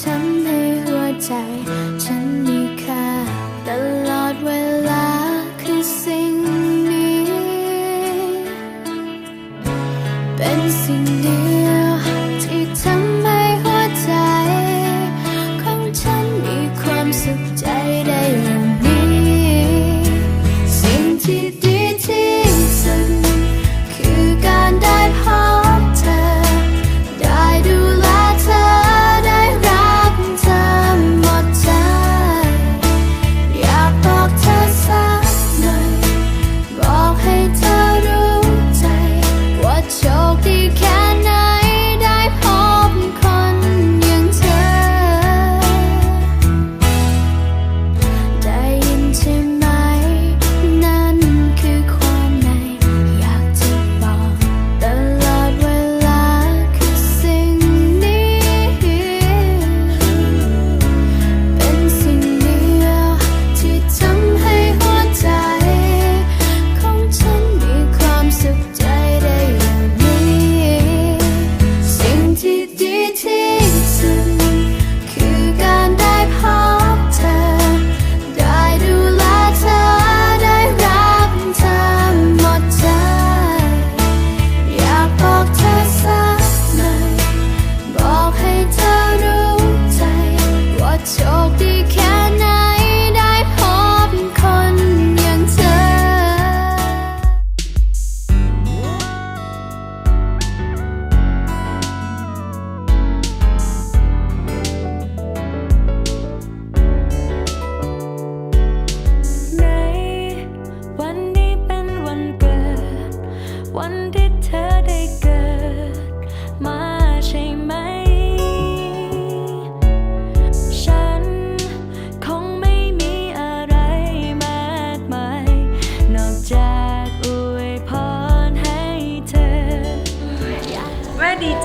ทำให้หัวใจ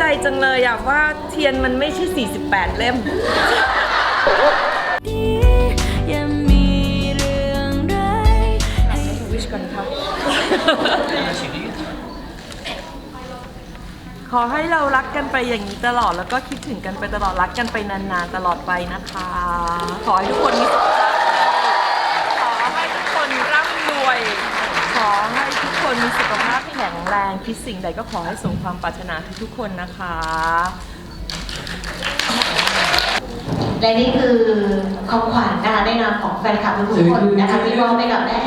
ใจจังเลยอะว่าเทียนมันไม่ใช่ 48 เล่ม wish กันค่ะ ขอให้เรารักกันไปอย่างนี้ตลอดแล้วก็คิดถึงกันไปตลอดรักกันไปนานๆตลอดไปนะคะ ขอให้ทุกคนมีสุขภาพขอให้ทุกคนร่ำรวย ขอให้ทุกคนมีสุข แข็งแรงคิดสิ่งใดก็ขอให้สมความปรารถนาทุกคนนะคะ และนี่คือของขวัญนะคะในนามของแฟนคลับทุกคนนะคะที่มอบให้กับแม่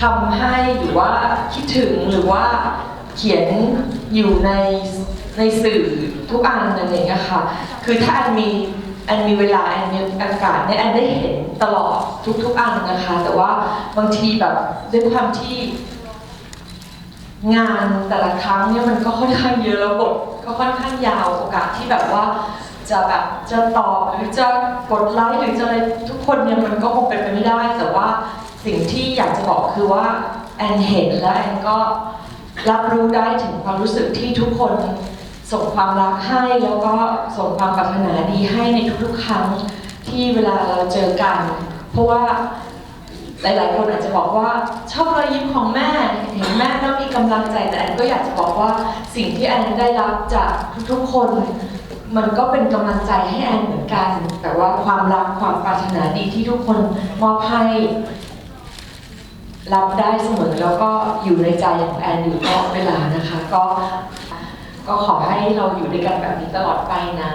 ทำให้หรือว่าคิดถึงหรือว่าเขียนอยู่ในในสื่อทุกอันนั่นเองี้ค่ะ คือถ้าอันมีอันมีเวลาอันมีอากาศเนี่ยอันได้เห็นตลอดทุก ๆ อันนะคะ แต่ว่าบางทีแบบด้วยความที่ งานแต่ละครั้งเนี่ยมันก็ค่อนข้างเยอะแล้วบทก็ค่อนข้างยาวโอกาสที่แบบว่าจะแบบจะตอบหรือจะกดไลค์หรือจะอะไรทุกคนเนี่ยมันก็คงเป็นไปไม่ได้ แต่ว่า สิ่งที่อยากจะบอกคือว่าแอนเห็นแล้วแอนก็รับรู้ได้ถึงความรู้สึกที่ทุกคนส่งความรักให้แล้วก็ส่งความปรารถนาดีให้ในทุกๆครั้งที่เวลาเราเจอกัน เพราะว่าหลายๆคนอาจจะบอกว่าชอบรอยยิ้มของแม่เห็นแม่แล้วมีกำลังใจแต่แอนก็อยากจะบอกว่าสิ่งที่แอนได้รับจากทุกๆคน มันก็เป็นกำลังใจให้แอนเหมือนกัน แต่ว่าความรักความปรารถนาดีที่ทุกคนมอบให้ รับได้เสมอแล้วก็อยู่ในใจของแอนอยู่ตลอดเวลานะคะ ก็ก็ขอให้เราอยู่ด้วยกันแบบนี้ตลอดไปนะ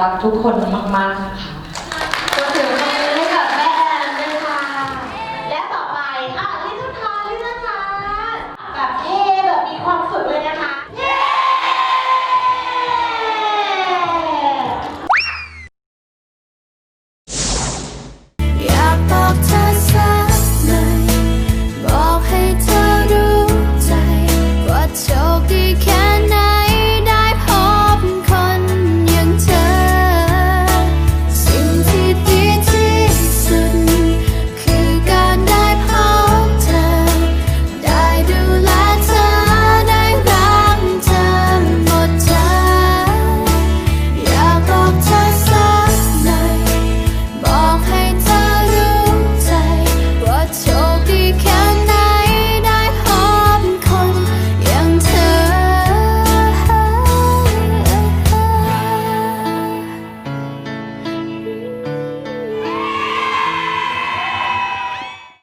รักทุกคนมากๆนะคะ